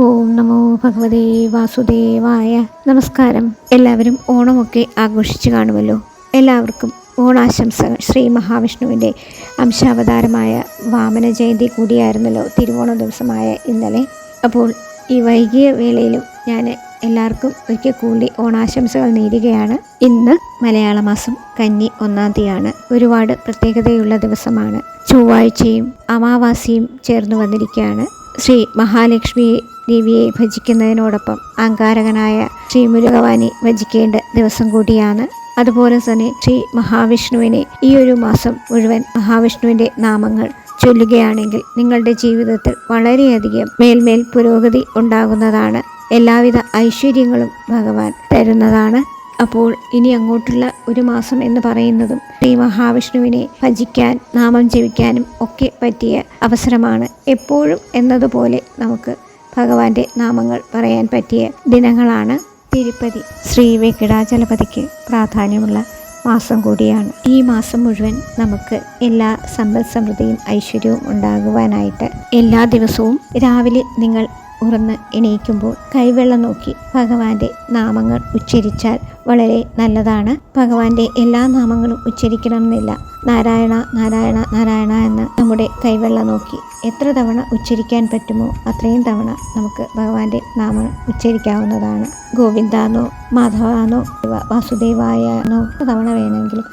ഓം നമോ ഭഗവതേ വാസുദേവായ. നമസ്കാരം. എല്ലാവരും ഓണമൊക്കെ ആഘോഷിച്ചു കാണുമല്ലോ. എല്ലാവർക്കും ഓണാശംസകൾ. ശ്രീ മഹാവിഷ്ണുവിന്റെ അംശാവതാരമായ വാമന ജയന്തി കൂടിയായിരുന്നല്ലോ തിരുവോണ ദിവസമായ ഇന്നലെ. അപ്പോൾ ഈ വൈകിയ വേളയിലും ഞാൻ എല്ലാവർക്കും ഒരിക്കൽ കൂടി ഓണാശംസകൾ നേരുകയാണ്. ഇന്ന് മലയാള മാസം കന്നി ഒന്നാം തീയതിയാണ്. ഒരുപാട് പ്രത്യേകതയുള്ള ദിവസമാണ്. ചൊവ്വാഴ്ചയും അമാവാസിയും ചേർന്ന് വന്നിരിക്കുകയാണ്. ശ്രീ മഹാലക്ഷ്മി ദേവിയെ ഭജിക്കുന്നതിനോടൊപ്പം അങ്കാരകനായ ശ്രീ മുരുകവാനി ഭജിക്കേണ്ട ദിവസം കൂടിയാണ്. അതുപോലെ തന്നെ ശ്രീ മഹാവിഷ്ണുവിനെ ഈ ഒരു മാസം മുഴുവൻ മഹാവിഷ്ണുവിന്റെ നാമങ്ങൾ ചൊല്ലുകയാണെങ്കിൽ നിങ്ങളുടെ ജീവിതത്തിൽ വളരെയധികം മേൽമേൽ പുരോഗതി ഉണ്ടാകുന്നതാണ്. എല്ലാവിധ ഐശ്വര്യങ്ങളും ഭഗവാൻ തരുന്നതാണ്. അപ്പോൾ ഇനി അങ്ങോട്ടുള്ള ഒരു മാസം എന്ന് പറയുന്നതും ശ്രീ മഹാവിഷ്ണുവിനെ ഭജിക്കാൻ നാമം ജപിക്കാനും ഒക്കെ പറ്റിയ അവസരമാണ് എപ്പോഴും എന്നതുപോലെ നമുക്ക് ഭഗവാന്റെ നാമങ്ങൾ പറയാൻ പറ്റിയ ദിനങ്ങളാണ് തിരുപ്പതി. ശ്രീ വെങ്കിടാചലപതിക്ക് പ്രാധാന്യമുള്ള മാസം കൂടിയാണ്. ഈ മാസം മുഴുവൻ നമുക്ക് എല്ലാ സമ്പൽ സമൃദ്ധിയും ഐശ്വര്യവും ഉണ്ടാകുവാനായിട്ട് എല്ലാ ദിവസവും രാവിലെ നിങ്ങൾ ഉറന്ന് എണീക്കുമ്പോൾ കൈവെള്ളം നോക്കി ഭഗവാന്റെ നാമങ്ങൾ ഉച്ചരിച്ചാൽ വളരെ നല്ലതാണ്. ഭഗവാന്റെ എല്ലാ നാമങ്ങളും ഉച്ചരിക്കണമെന്നില്ല. നാരായണ നാരായണ നാരായണ എന്ന് നമ്മുടെ കൈവെള്ളം നോക്കി എത്ര തവണ ഉച്ചരിക്കാൻ പറ്റുമോ അത്രയും തവണ നമുക്ക് ഭഗവാന്റെ നാമം ഉച്ചരിക്കാവുന്നതാണ്. ഗോവിന്ദാന്നോ മാധവാന്നോ എത്ര തവണ വേണമെങ്കിലും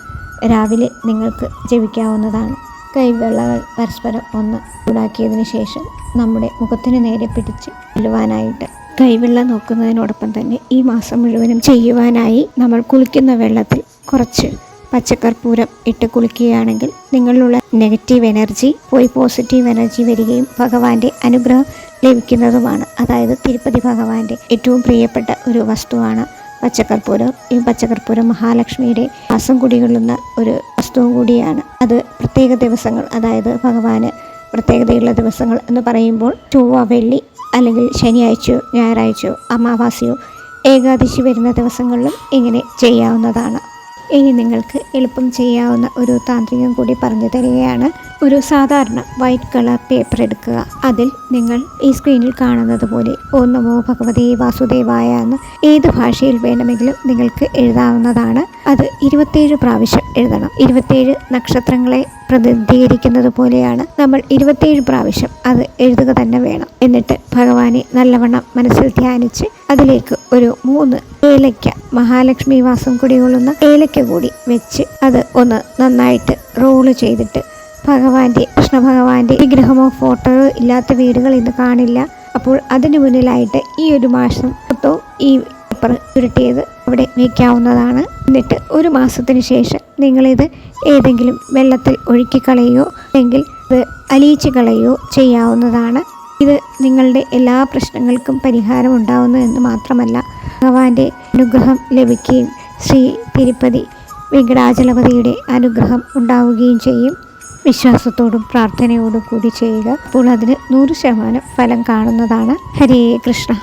രാവിലെ നിങ്ങൾക്ക് ജപിക്കാവുന്നതാണ്. കൈവെള്ളകൾ പരസ്പരം ഒന്ന് ചൂടാക്കിയതിന് ശേഷം നമ്മുടെ മുഖത്തിന് നേരെ പിടിച്ച് കൊല്ലുവാനായിട്ട് കൈവെള്ള നോക്കുന്നതിനോടൊപ്പം തന്നെ ഈ മാസം മുഴുവനും ചെയ്യുവാനായി നമ്മൾ കുളിക്കുന്ന വെള്ളത്തിൽ കുറച്ച് പച്ചക്കർപ്പൂരം ഇട്ട് കുളിക്കുകയാണെങ്കിൽ നിങ്ങളിലുള്ള നെഗറ്റീവ് എനർജി പോയി പോസിറ്റീവ് എനർജി വരികയും ഭഗവാന്റെ അനുഗ്രഹം ലഭിക്കുന്നതുമാണ്. അതായത് തിരുപ്പതി ഭഗവാന്റെ ഏറ്റവും പ്രിയപ്പെട്ട ഒരു വസ്തുവാണ് പച്ചക്കർപ്പൂരം. ഈ പച്ചക്കർപ്പൂരം മഹാലക്ഷ്മിയുടെ വാസം കുടികൊള്ളുന്ന ഒരു വസ്തുവും കൂടിയാണ്. അത് പ്രത്യേക ദിവസങ്ങൾ അതായത് ഭഗവാന് പ്രത്യേകതയുള്ള ദിവസങ്ങൾ എന്ന് പറയുമ്പോൾ ചൊവ്വ വെള്ളി അല്ലെങ്കിൽ ശനിയാഴ്ചയോ ഞായറാഴ്ചയോ അമാവാസിയോ ഏകാദശി വരുന്ന ദിവസങ്ങളിലും ഇങ്ങനെ ചെയ്യാവുന്നതാണ്. ഇനി നിങ്ങൾക്ക് എളുപ്പം ചെയ്യാവുന്ന ഒരു താന്ത്രികം കൂടി പറഞ്ഞു തരികയാണ്. ഒരു സാധാരണ വൈറ്റ് കളർ പേപ്പർ എടുക്കുക. അതിൽ നിങ്ങൾ ഈ സ്ക്രീനിൽ കാണുന്നത് പോലെ ഓ ഭഗവതി വാസുദേവായ എന്ന് ഏത് ഭാഷയിൽ വേണമെങ്കിലും നിങ്ങൾക്ക് എഴുതാവുന്നതാണ്. അത് ഇരുപത്തേഴ് പ്രാവശ്യം എഴുതണം. ഇരുപത്തേഴ് നക്ഷത്രങ്ങളെ പ്രതിനിധീകരിക്കുന്നത് പോലെയാണ്. നമ്മൾ ഇരുപത്തേഴ് പ്രാവശ്യം അത് എഴുതുക തന്നെ വേണം. എന്നിട്ട് ഭഗവാനെ നല്ലവണ്ണം മനസ്സിൽ ധ്യാനിച്ച് അതിലേക്ക് ഒരു മൂന്ന് ഏലയ്ക്ക മഹാലക്ഷ്മി വാസം കുടികൊള്ളുന്ന ഏലയ്ക്ക കൂടി വെച്ച് അത് ഒന്ന് നന്നായിട്ട് റോൾ ചെയ്തിട്ട് ഭഗവാന്റെ കൃഷ്ണ ഭഗവാന്റെ വിഗ്രഹമോ ഫോട്ടോയോ ഇല്ലാത്ത വീടുകൾ ഇന്ന് കാണില്ല. അപ്പോൾ അതിന് മുന്നിലായിട്ട് ഈ ഒരു മാസം മൊത്തവും ഈ പേപ്പർ ചുരുട്ടിയത് അവിടെ വയ്ക്കാവുന്നതാണ് എന്നിട്ട് ഒരു മാസത്തിന് ശേഷം നിങ്ങളിത് ഏതെങ്കിലും വെള്ളത്തിൽ ഒഴുക്കിക്കളയോ അല്ലെങ്കിൽ ഇത് അലിയിച്ച് കളയോ ചെയ്യാവുന്നതാണ്. ഇത് നിങ്ങളുടെ എല്ലാ പ്രശ്നങ്ങൾക്കും പരിഹാരം ഉണ്ടാവുന്നു എന്ന് മാത്രമല്ല ഭഗവാന്റെ അനുഗ്രഹം ലഭിക്കുകയും ശ്രീ തിരുപ്പതി വെങ്കടാചലപതിയുടെ അനുഗ്രഹം ഉണ്ടാവുകയും ചെയ്യും. വിശ്വാസത്തോടും പ്രാർത്ഥനയോടും കൂടി ചെയ്യുക. അപ്പോൾ അതിന് നൂറ് ശതമാനം ഫലം കാണുന്നതാണ് ഹരേ കൃഷ്ണ.